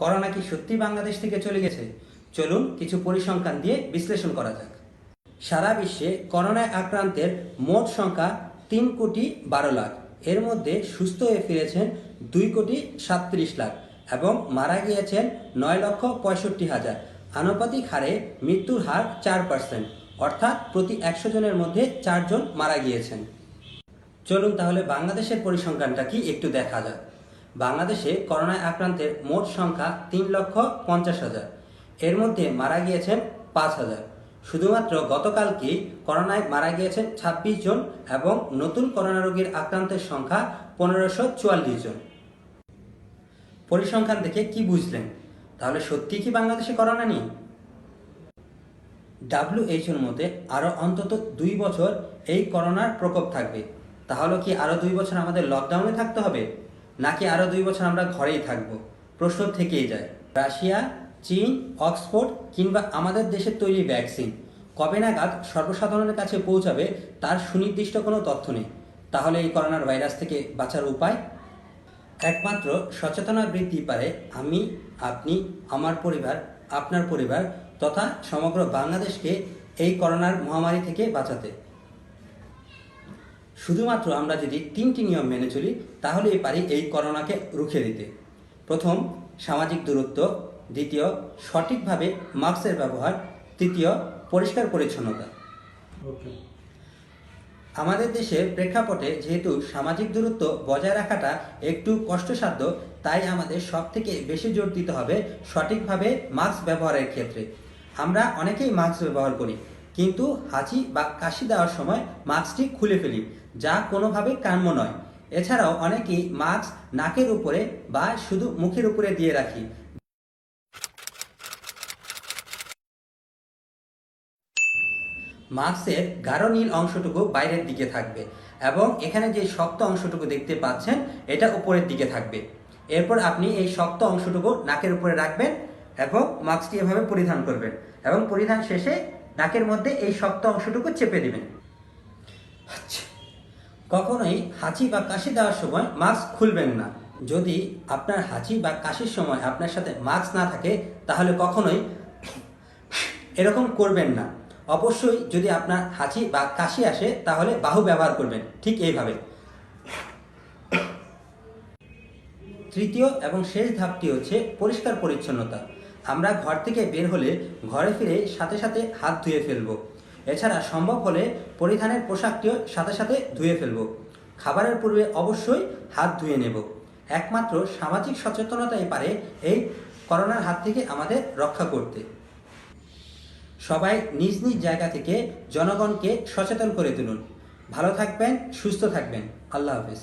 Corona কি সত্যি বাংলাদেশ থেকে চলে গেছে? চলুন কিছু পরিসংখ্যান দিয়ে বিশ্লেষণ করা যাক। সারা বিশ্বে করোনায় আক্রান্তের মোট সংখ্যা তিন কোটি বারো লাখ। এর মধ্যে সুস্থ হয়ে ফিরেছেন দুই কোটি সাতত্রিশ লাখ এবং মারা গিয়েছেন নয় লক্ষ পঁয়ষট্টি হাজার। আনুপাতিক হারে মৃত্যুর হার চার পার্সেন্ট। অর্থাৎ প্রতি একশো জনের মধ্যে চারজন মারা গিয়েছেন। চলুন তাহলে বাংলাদেশের পরিসংখ্যানটা কি একটু দেখা যাক। বাংলাদেশে করোনায় আক্রান্তের মোট সংখ্যা তিন লক্ষ পঞ্চাশ হাজার। এর মধ্যে মারা গিয়েছেন পাঁচ হাজার। শুধুমাত্র গতকালকেই করোনায় মারা গিয়েছেন ছাব্বিশ জন এবং নতুন করোনা রোগীর আক্রান্তের সংখ্যা পনেরোশো চুয়াল্লিশ জন। পরিসংখ্যান দেখে কি বুঝলেন? তাহলে সত্যি কি বাংলাদেশে করোনা নেই? ডাব্লিউএইচওর মতে আরও অন্তত দুই বছর এই করোনার প্রকোপ থাকবে। তাহলে কি আরও দুই বছর আমাদের লকডাউনে থাকতে হবে? নাকি আরও দুই বছর আমরা ঘরেই থাকব? প্রশ্ন থেকেই যায়। রাশিয়া, চীন, অক্সফোর্ড কিংবা আমাদের দেশের তৈরি ভ্যাকসিন। কবে নাগাদ সর্বসাধারণের কাছে পৌঁছাবে তার সুনির্দিষ্ট কোনো তথ্য নেই। তাহলে এই করোনার ভাইরাস থেকে বাঁচার উপায়? একমাত্র সচেতনা বৃদ্ধি পারে আমি, আপনি, আমার পরিবার, আপনার পরিবার তথা সমগ্র বাংলাদেশকে এই করোনার মহামারী থেকে বাঁচাতে। শুধুমাত্র আমরা যদি তিনটি নিয়ম মেনে চলি তাহলেই পারি এই করোনাকে রুখে দিতে। প্রথম সামাজিক দূরত্ব। দ্বিতীয় সঠিকভাবে মাস্কের ব্যবহার। তৃতীয় পরিষ্কার পরিচ্ছন্নতা। আমাদের দেশের প্রেক্ষাপটে যেহেতু সামাজিক দূরত্ব বজায় রাখাটা একটু কষ্টসাধ্য তাই আমাদের সব থেকে বেশি জোর দিতে হবে সঠিকভাবে মাস্ক ব্যবহারের ক্ষেত্রে। আমরা অনেকেই মাস্ক ব্যবহার করি কিন্তু হাঁচি বা কাশি দেওয়ার সময় মাস্কটি খুলে ফেলি, যা কোনোভাবে কাম্য নয়। এছাড়াও অনেকেই মাস্ক নাকের উপরে বা শুধু মুখের উপরে দিয়ে রাখি। মাস্কের গাঢ় নীল অংশটুকু বাইরের দিকে থাকবে এবং এখানে যে শক্ত অংশটুকু দেখতে পাচ্ছেন, এটা উপরের দিকে থাকবে। এরপর আপনি এই শক্ত অংশটুকু নাকের উপরে রাখবেন এবং মাস্কটি এভাবে পরিধান করবেন এবং পরিধান শেষে নাকের মধ্যে এই শক্ত অংশটুকু চেপে দিবেন। আচ্ছা। কখনোই হাঁচি বা কাশি দেওয়ার সময় মাস্ক খুলবেন না। যদি আপনার হাঁচি বা কাশির সময় আপনার সাথে মাস্ক না থাকে, তাহলে কখনোই এরকম করবেন না। অবশ্যই যদি আপনার হাঁচি বা কাশি আসে, তাহলে বাহু ব্যবহার করবেন, ঠিক এইভাবে। তৃতীয় এবং শেষ ধাপটি হচ্ছে পরিষ্কার পরিচ্ছন্নতা। আমরা ঘর থেকে বের হলে ঘরে ফিরে সাথে সাথে হাত ধুয়ে ফেলব। এছাড়া সম্ভব হলে পরিধানের পোশাকটিও সাথে সাথে ধুয়ে ফেলব। খাবারের পূর্বে অবশ্যই হাত ধুয়ে নেব। একমাত্র সামাজিক সচেতনতাই পারে এই করোনার হাত থেকে আমাদের রক্ষা করতে। সবাই নিজ নিজ জায়গা থেকে জনগণকে সচেতন করে তুলুন। ভালো থাকবেন, সুস্থ থাকবেন। আল্লাহ হাফেজ।